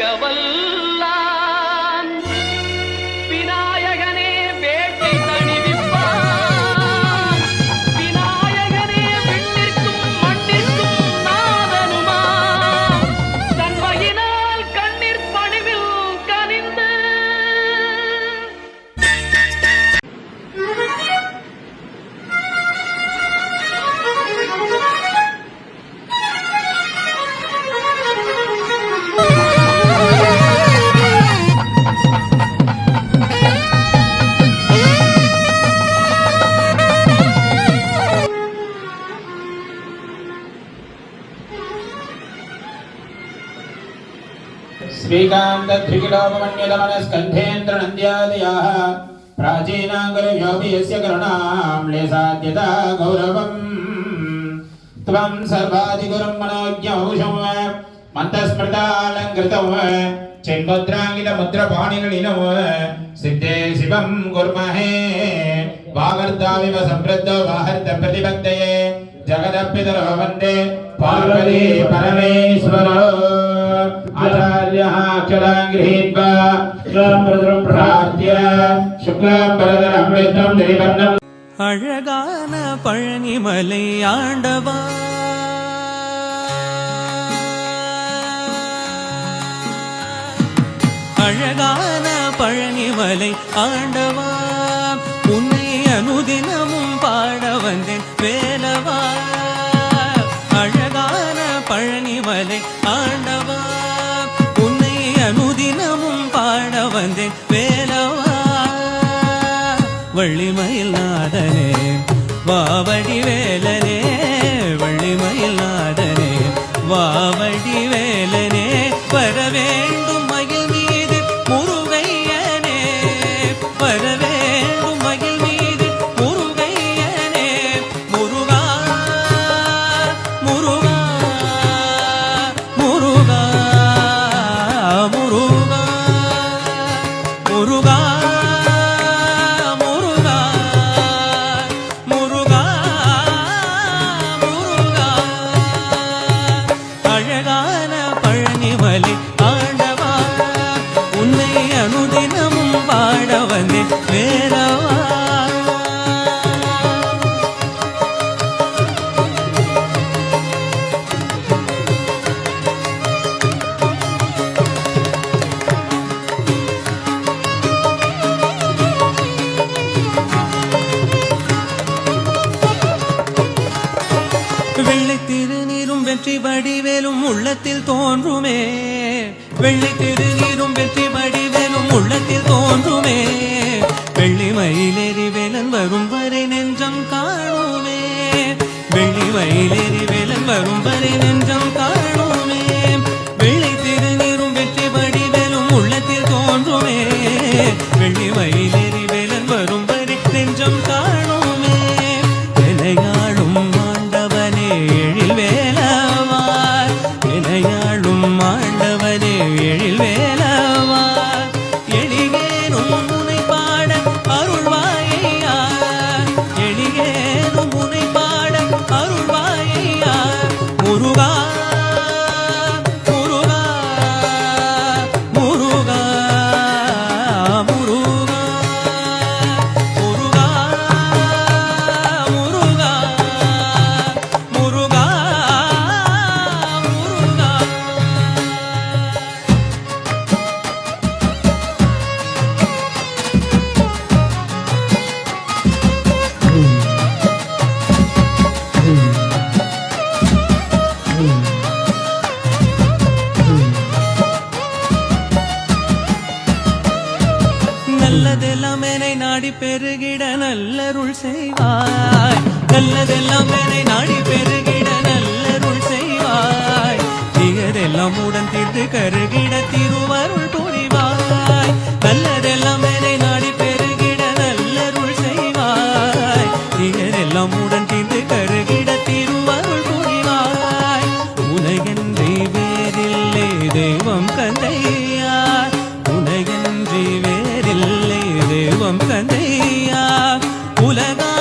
கவலை श्रीकान्तध्रिकिलोपमन्यतमनस्कन्धेन्द्रनन्द्यादयाः प्राचीनाङ्गुलिव्योऽपि यस्य करुणां लेसाद्यता गौरवम् त्वं सर्वादिगुरुं मनोज्ञौषं मन्तस्मृतालङ्कृतौ चिन्मुद्राङ्गितमुद्रपाणिनलिनौ सिद्धे शिवं कुर्महे वागर्ताविव समृद्धो वाहर्तप्रतिपत्तये जगदप्यतरो वन्दे पार्वती परमेश्वरो आचार्यः अक्षरां गृहीत्वा शुक्लां प्रार्थ्य शुक्लां वरदरं विष्णुं दिरिवर्णं அழகான பழனிமலை ஆண்டவா அழகான பழனிமலை ஆண்டவா உன்னை அனுதினமும் பாட வந்தேன் வேலவா పదివేలనే వరవేళ அனுதினமும் பாட வந்தேன் வேறவா வெள்ளை திருநீரும் வெற்றி வடிவேலும் உள்ளத்தில் தோன்றுமே வெள்ளை திருநீரும் வெற்றி உள்ளத்தில் தோன்றுமே. வெள்ளி மயிலேறி வேலன் வரும் வரை நெஞ்சம் காணுமே. வெள்ளி நல்லதெல்லாம் என்னை நாடி பெருகிட நல்லருள் செய்வாய். நல்லதெல்லாம் என்னை நாடி பெருகிட நல்லருள் செய்வாய். தீயதெல்லாம் உடன் தீர்த்து கருகிட திருவருள் உலகம் தந்தையா உலகம்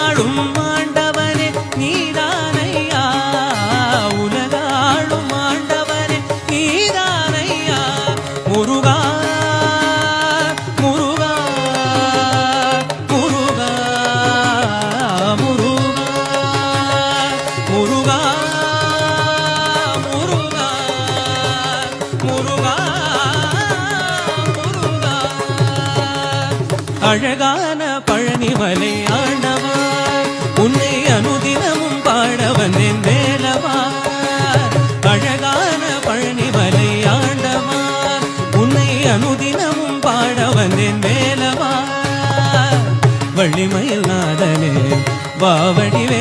அழகான பழனிமலை ஆண்டவா உன்னை அனுதினமும் பாட வந்தேன் மேலவா அழகான பழனிமலை ஆண்டவா உன்னை அனுதினமும் பாட வந்தேன் மேலவா வள்ளிமயில் நாதனே வாவடிவே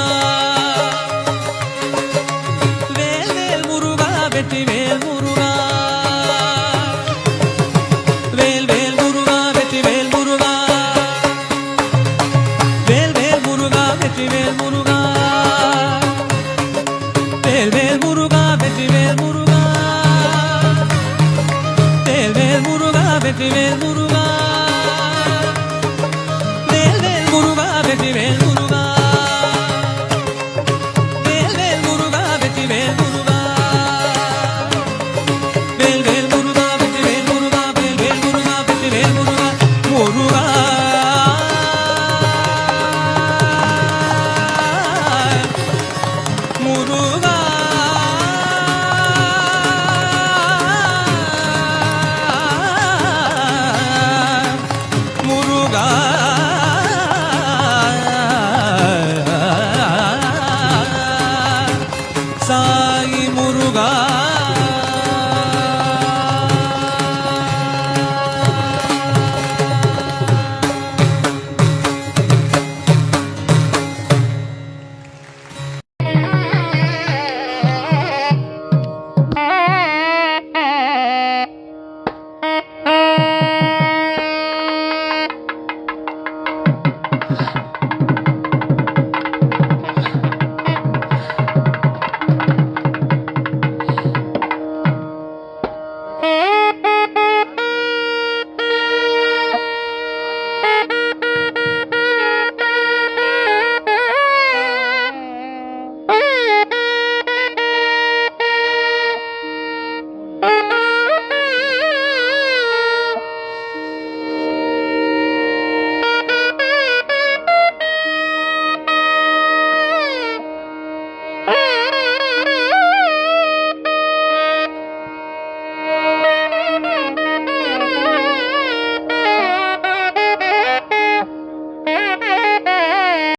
Dime